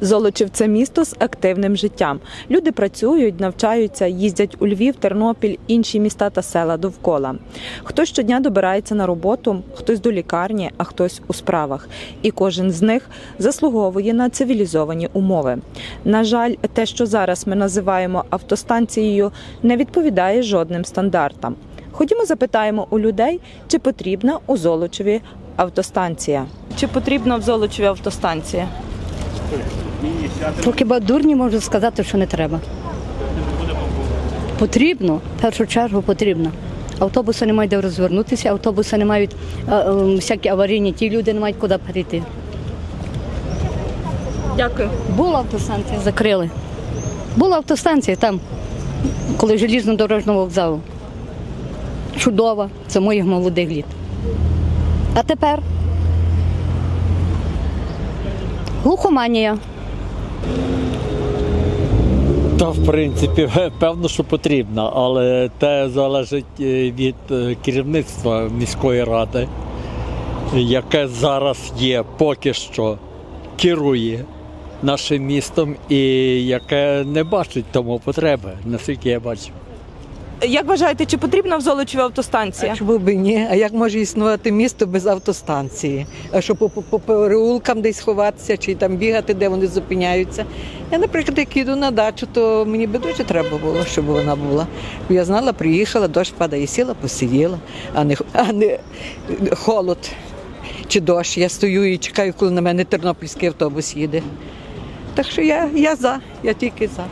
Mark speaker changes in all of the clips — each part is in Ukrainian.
Speaker 1: Золочів це місто з активним життям. Люди працюють, навчаються, їздять у Львів, Тернопіль, інші міста та села довкола. Хтось щодня добирається на роботу, хтось до лікарні, а хтось у справах. І кожен з них заслуговує на цивілізовані умови. На жаль, те, що зараз ми називаємо автостанцією, не відповідає жодним стандартам. Ходімо, запитаємо у людей, чи потрібна у Золочеві автостанція. Чи потрібна в Золочеві автостанція?
Speaker 2: То хіба дурні можуть сказати, що не треба. Потрібно, в першу чергу потрібно. Автобуси не мають де розвернутися, автобуси не мають всякі аварійні, ті люди не мають куди перейти.
Speaker 1: Дякую.
Speaker 2: Була автостанція, закрили. Була автостанція там, коли желізнодорожнього вокзалу. Чудова, це моїх молодих літ. А тепер глухоманія.
Speaker 3: Та, в принципі, певно, що потрібно, але те залежить е, від е, керівництва міської ради, яке зараз є поки що керує нашим містом і яке не бачить тому потреби, наскільки я бачу.
Speaker 1: Як вважаєте, чи потрібна в Золочеві автостанція?
Speaker 4: А чому б і ні? А як може існувати місто без автостанції? А що по, по, по переулкам десь ховатися чи там бігати, де вони зупиняються? Я, наприклад, як їду на дачу, то мені би дуже треба було, щоб вона була. Я знала, приїхала, дощ падає, сіла, посиділа, а не, а не холод чи дощ. Я стою і чекаю, коли на мене тернопільський автобус їде. Так що я, я за, я тільки за.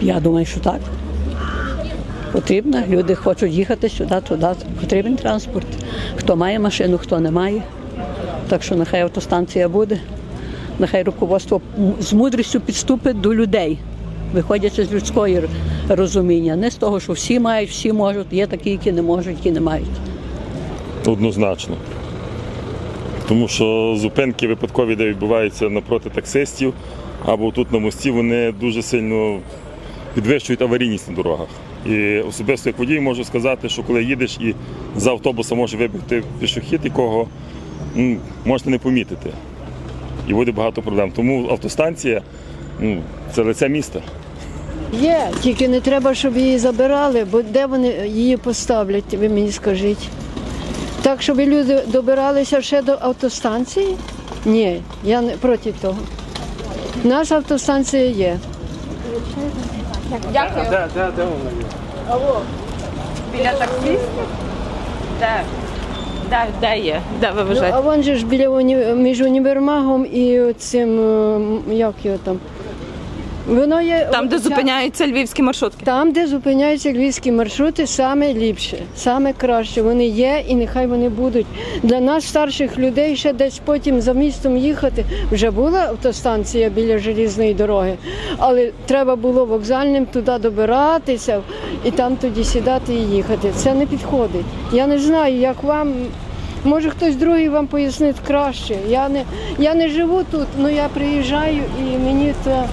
Speaker 2: Я думаю, що так. Потрібно. Люди хочуть їхати сюди, туди. Потрібен транспорт. Хто має машину, хто не має. Так що нехай автостанція буде. Нехай руководство з мудрістю підступить до людей, виходячи з людської розуміння. Не з того, що всі мають, всі можуть, є такі, які не можуть, які не мають.
Speaker 5: Однозначно. Тому що зупинки випадкові, де відбуваються напроти таксистів або тут на мості, вони дуже сильно підвищують аварійність на дорогах. І особисто як водій можу сказати, що коли їдеш і за автобуса може вибігти пішохід, якого ну, можете не помітити. І буде багато проблем. Тому автостанція ну, це лице міста.
Speaker 6: Є, тільки не треба, щоб її забирали, бо де вони її поставлять, ви мені скажіть. Так, щоб люди добиралися ще до автостанції? Ні, я не проти того. Наша автостанція є.
Speaker 1: Біля таксистів? Де? Де, де є? Де ви
Speaker 6: Ну, а вон же ж біля уні- між універмагом і цим, е, як його там. Воно є
Speaker 1: Там, де зупиняються львівські маршрутки.
Speaker 6: Там, де зупиняються львівські маршрути, саме ліпше, саме краще. Вони є і нехай вони будуть. Для нас, старших людей, ще десь потім за містом їхати. Вже була автостанція біля желізної дороги, але треба було вокзальним туди добиратися і там тоді сідати і їхати. Це не підходить. Я не знаю, як вам. Може хтось другий вам пояснить краще. Я не, я не живу тут, але я приїжджаю і мені це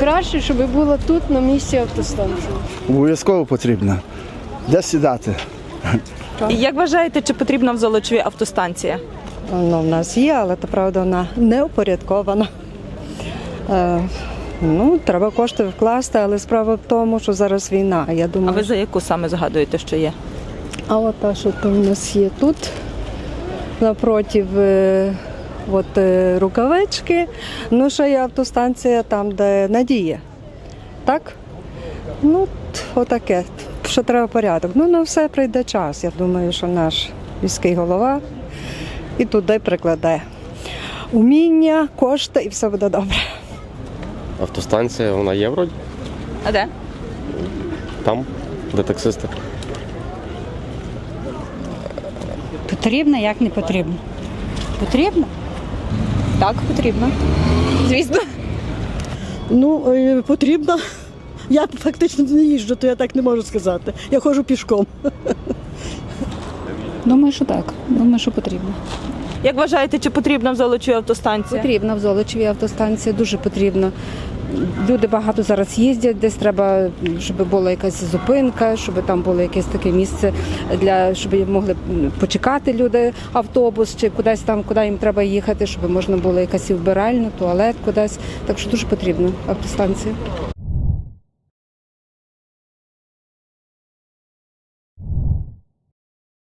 Speaker 6: краще, щоб було тут на місці автостанції.
Speaker 7: Обов'язково потрібно. Де сідати?
Speaker 1: І Як вважаєте, чи потрібна в Золочеві автостанція?
Speaker 8: Ну, в нас є, але то правда вона не упорядкована. Е, ну, треба кошти вкласти, але справа в тому, що зараз війна. Я
Speaker 1: А ви за яку саме згадуєте, що є?
Speaker 8: а от та, що то в нас є тут, напротив е, от, е, рукавички. Ну, ще є автостанція там, де Надія. Так? Ну, отаке. Що треба порядок. Ну, на все прийде час. Я думаю, що наш міський голова і туди прикладе уміння, кошти і все буде добре.
Speaker 9: Автостанція, вона є вроді?
Speaker 1: А де?
Speaker 9: Там, де таксисти.
Speaker 2: Потрібно, як не потрібно. Потрібно?
Speaker 1: Так, потрібно. Звісно.
Speaker 10: Ну, е, потрібно. Я фактично не їжджу, то я так не можу сказати. Я ходжу пішком.
Speaker 2: Думаю, що так. Думаю, що потрібно.
Speaker 1: Як вважаєте, чи потрібна в Золочеві автостанція?
Speaker 11: Потрібна в Золочеві автостанція, дуже потрібно. Люди багато зараз їздять, десь треба, щоб була якась зупинка, щоб там було якесь таке місце для щоб могли почекати люди автобус чи кудись там, куди їм треба їхати, щоб можна було якась і вбиральня, туалет кудись. Так що дуже потрібно автостанція.